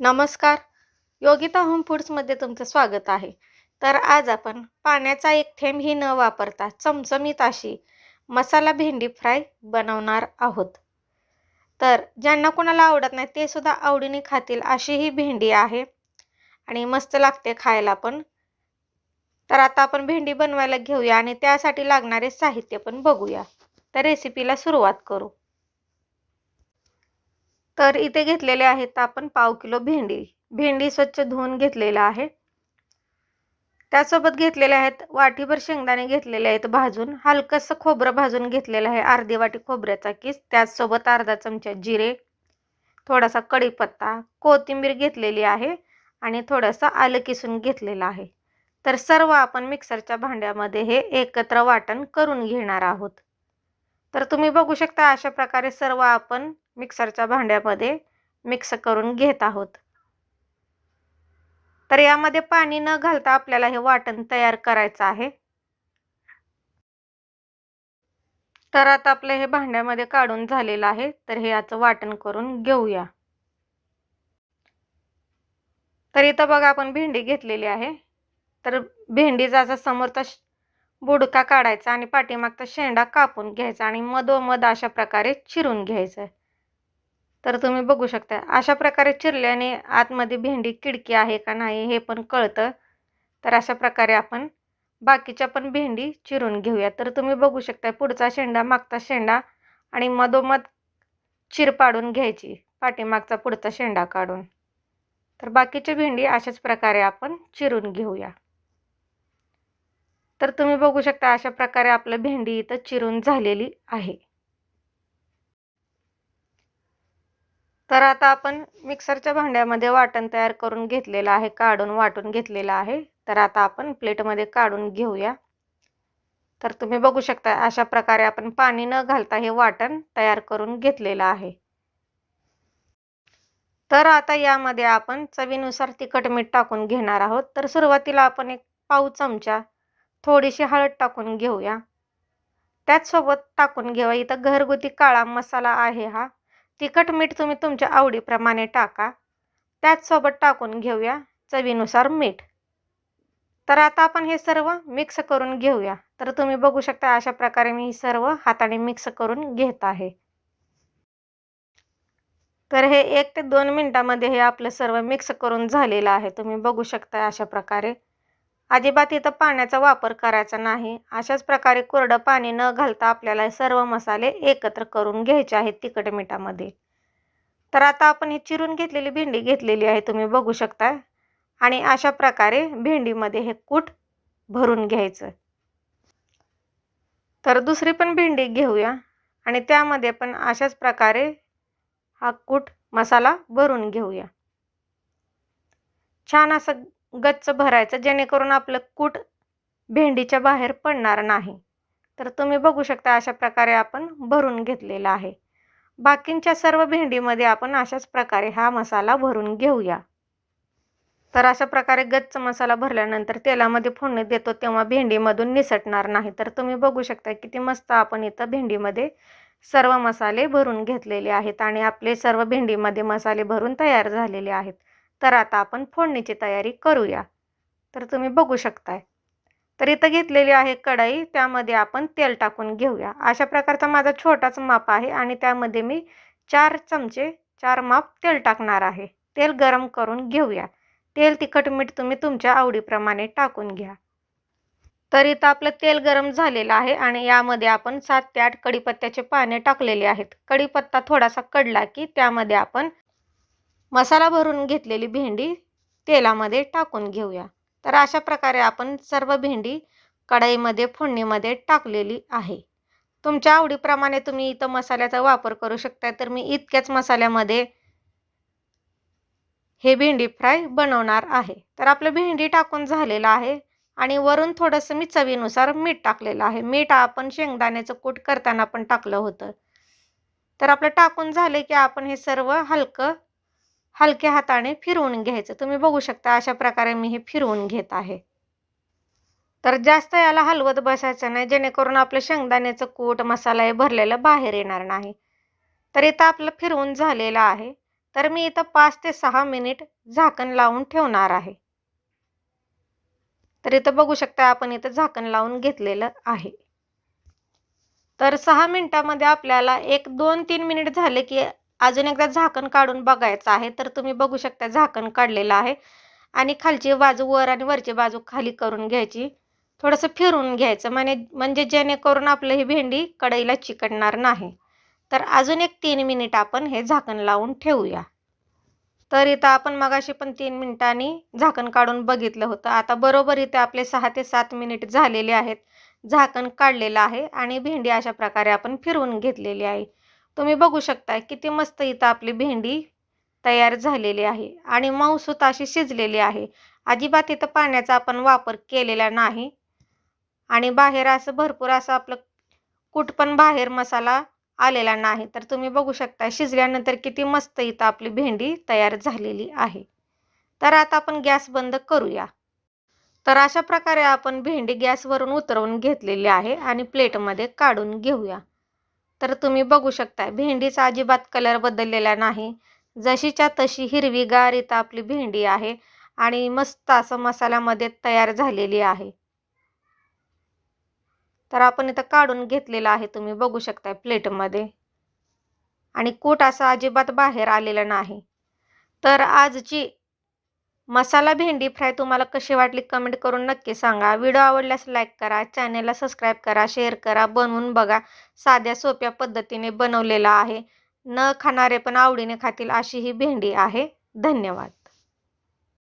नमस्कार. योगिता होम फूड्समध्ये तुमचं स्वागत आहे. तर आज आपण पाण्याचा एक थेंबही न वापरता चमचमीत अशी मसाला भेंडी फ्राय बनवणार आहोत. तर ज्यांना कोणाला आवडत नाही ते सुद्धा आवडीने खातील अशी ही भेंडी आहे आणि मस्त लागते खायला पण. तर आता आपण भेंडी बनवायला घेऊया आणि त्यासाठी लागणारे साहित्य पण बघूया. तर रेसिपीला सुरुवात करू. तर इथे घेतलेले आहेत आपण पाव किलो भेंडी. भेंडी स्वच्छ धुवून घेतलेला आहे. त्यासोबत घेतलेले आहेत वाटीभर शेंगदाणे घेतलेले आहेत भाजून. हलकंसं खोबरं भाजून घेतलेलं आहे. अर्धी वाटी खोबऱ्याचा किस. त्याचसोबत अर्धा चमचा जिरे. थोडासा कढीपत्ता. कोथिंबीर घेतलेली आहे आणि थोडंसं आलं किसून घेतलेलं आहे. तर सर्व आपण मिक्सरच्या भांड्यामध्ये हे एकत्र वाटण करून घेणार आहोत. तर तुम्ही बघू शकता अशा प्रकारे सर्व आपण मिक्सरच्या भांड्यामध्ये मिक्स करून घेत आहोत. तर यामध्ये पाणी न घालता आपल्याला हे वाटण तयार करायचं आहे. तर आता आपलं हे भांड्यामध्ये काढून झालेलं आहे. तर हे याचं वाटण करून घेऊया. तर इथं बघा आपण भेंडी घेतलेली आहे. तर भेंडीचा असा समोरचा बुडका काढायचा आणि पाठीमागचा शेंडा कापून घ्यायचा आणि मधोमध अशा प्रकारे चिरून घ्यायचं तर तुम्ही बघू शकता. अशा प्रकारे चिरल्याने आतमध्ये भेंडी किडकी आहे का नाही हे पण कळतं. तर अशा प्रकारे आपण बाकीच्या पण भेंडी चिरून घेऊया. तर तुम्ही बघू शकता पुढचा शेंडा मागचा शेंडा आणि मधोमध चिर पाडून घ्यायची. पाठीमागचा पुढचा शेंडा काढून. तर बाकीची भेंडी अशाच प्रकारे आपण चिरून घेऊया. तर तुम्ही बघू शकता अशा प्रकारे आपलं भेंडी इथं चिरून झालेली आहे. तर आता आपण मिक्सरच्या भांड्यामध्ये वाटण तयार करून घेतलेलं आहे काढून वाटून घेतलेलं आहे. तर आता आपण प्लेटमध्ये काढून घेऊया. तर तुम्ही बघू शकता अशा प्रकारे आपण पाणी न घालता हे वाटण तयार करून घेतलेलं आहे. तर आता यामध्ये आपण चवीनुसार तिखट मीठ टाकून घेणार आहोत. तर सुरुवातीला आपण एक पाव चमचा थोडीशी हळद टाकून घेऊया. त्याचसोबत टाकून घेऊया. इथं घरगुती काळा मसाला आहे हा. तिखट मीठ तुम्ही तुमच्या आवडीप्रमाणे टाका. त्याचसोबत टाकून घेऊया चवीनुसार मीठ. तर आता आपण हे सर्व मिक्स करून घेऊया. तर तुम्ही बघू शकता अशा प्रकारे मी सर्व हाताने मिक्स करून घेत आहे. तर हे एक ते दोन मिनटामध्ये हे आपलं सर्व मिक्स करून झालेलं आहे. तुम्ही बघू शकता अशा प्रकारे. अजिबात इथं पाण्याचा वापर करायचा नाही. अशाच प्रकारे कोरडं पाणी न घालता आपल्याला सर्व मसाले एकत्र करून घ्यायचे आहेत तिखट मिठामध्ये. तर आता आपण ही चिरून घेतलेली भेंडी घेतलेली आहे तुम्ही बघू शकता. आणि अशा प्रकारे भेंडीमध्ये हे कूट भरून घ्यायचं. तर दुसरी पण भेंडी घेऊया. आणि त्यामध्ये पण अशाच प्रकारे हा कूट मसाला भरून घेऊया. छान असं गच्च भरायचं जेणेकरून आपलं कूट भेंडीच्या बाहेर पडणार नाही. तर तुम्ही बघू शकता अशा प्रकारे आपण भरून घेतलेला आहे. बाकींच्या सर्व भेंडीमध्ये आपण अशाच प्रकारे हा मसाला भरून घेऊया. तर अशा प्रकारे गच्च मसाला भरल्यानंतर तेलामध्ये फोडणी देतो तेव्हा भेंडीमधून निसटणार नाही. तर तुम्ही बघू शकता किती मस्त आपण इथं भेंडीमध्ये सर्व मसाले भरून घेतलेले आहेत आणि आपले सर्व भेंडीमध्ये मसाले भरून तयार झालेले आहेत. तर आता आपण फोडणीची तयारी करूया. तर तुम्ही बघू शकताय. तर इथं घेतलेली आहे कढाई त्यामध्ये आपण तेल टाकून घेऊया. अशा प्रकारचा माझा छोटाच माप आहे आणि त्यामध्ये मी चार चमचे चार माप तेल टाकणार आहे. तेल गरम करून घेऊया. तेल तिखट मीठ तुम्ही तुमच्या आवडीप्रमाणे टाकून घ्या. तर इथं आपलं तेल गरम झालेलं आहे आणि यामध्ये आपण सात ते आठ कढीपत्त्याचे पाने टाकलेले आहेत. कढीपत्ता थोडासा कडला की त्यामध्ये आपण मसाला भरून घेतलेली भेंडी तेलामध्ये टाकून घेऊया. तर अशा प्रकारे आपण सर्व भेंडी कढईमध्ये फोडणीमध्ये टाकलेली आहे. तुमच्या आवडीप्रमाणे तुम्ही इथं मसाल्याचा वापर करू शकता तर मी इतक्याच मसाल्यामध्ये हे भेंडी फ्राय बनवणार आहे. तर आपलं भेंडी टाकून झालेलं आहे आणि वरून थोडंसं मी चवीनुसार मीठ टाकलेलं आहे. मीठ आपण शेंगदाण्याचं कूट करताना पण टाकलं होतं. तर आपलं टाकून झाले की आपण हे सर्व हलकं हलक्या हाताने फिरवून घ्यायचं. तुम्ही बघू शकता अशा प्रकारे मी हे फिरवून घेत आहे. तर जास्त याला हलवत बसायचं नाही जेणेकरून आपलं शेंगदाण्याचं कूट मसाला हे भरलेलं बाहेर येणार नाही. तर इथं आपलं फिरवून झालेलं आहे. तर मी इथं पाच ते सहा मिनिट झाकण लावून ठेवणार आहे. तर इथं बघू शकता आपण इथं झाकण लावून घेतलेलं आहे. तर सहा मिनिटामध्ये आपल्याला एक दोन तीन मिनिट झाले की अजून एकदा झाकण काढून बघायचं आहे तर तुम्ही बघू शकता झाकण काढलेलं आहे. आणि खालची बाजू वर आणि वरची बाजू खाली करून घ्यायची. थोडंसं फिरून घ्यायचं म्हणे म्हणजे जेणेकरून आपलं ही भेंडी कढईला चिकटणार नाही. तर अजून एक तीन मिनिट आपण हे झाकण लावून ठेवूया. तर इथं आपण मगाशी पण तीन मिनिटांनी झाकण काढून बघितलं होतं. आता बरोबर इथे आपले सहा ते सात मिनिट झालेले आहेत. झाकण काढलेलं आहे आणि भेंडी अशा प्रकारे आपण फिरवून घेतलेली आहे. तुम्ही बघू शकता किती मस्त इथं आपली भेंडी तयार झालेली आहे आणि मऊसूत अशी शिजलेली आहे. अजिबात इथं पाण्याचा आपण वापर केलेला नाही. आणि बाहेर असं भरपूर असं आपलं कुठ पण बाहेर मसाला आलेला नाही. तर तुम्ही बघू शकता शिजल्यानंतर किती मस्त इथं आपली भेंडी तयार झालेली आहे. तर आता आपण गॅस बंद करूया. तर अशा प्रकारे आपण भेंडी गॅसवरून उतरवून घेतलेली आहे आणि प्लेटमध्ये काढून घेऊया. तर तुम्ही बघू शकता भेंडीचा अजिबात कलर बदललेला नाही. जशीच्या तशी हिरवीगार इथं आपली भेंडी आहे आणि मस्त असं मसाल्यामध्ये तयार झालेली आहे. तर आपण इथं काढून घेतलेलं आहे तुम्ही बघू शकता प्लेटमध्ये. आणि कूट असं अजिबात बाहेर आलेलं नाही. तर आजची मसाला भेंडी फ्राय तुम्हाला कशी वाटली कमेंट करून नक्की सांगा. व्हिडिओ आवडल्यास लाईक करा चॅनेलला सबस्क्राईब करा शेअर करा. बनवून बघा साध्या सोप्या पद्धतीने बनवलेला आहे. न खाणारे पण आवडीने खातील अशी ही भेंडी आहे. धन्यवाद.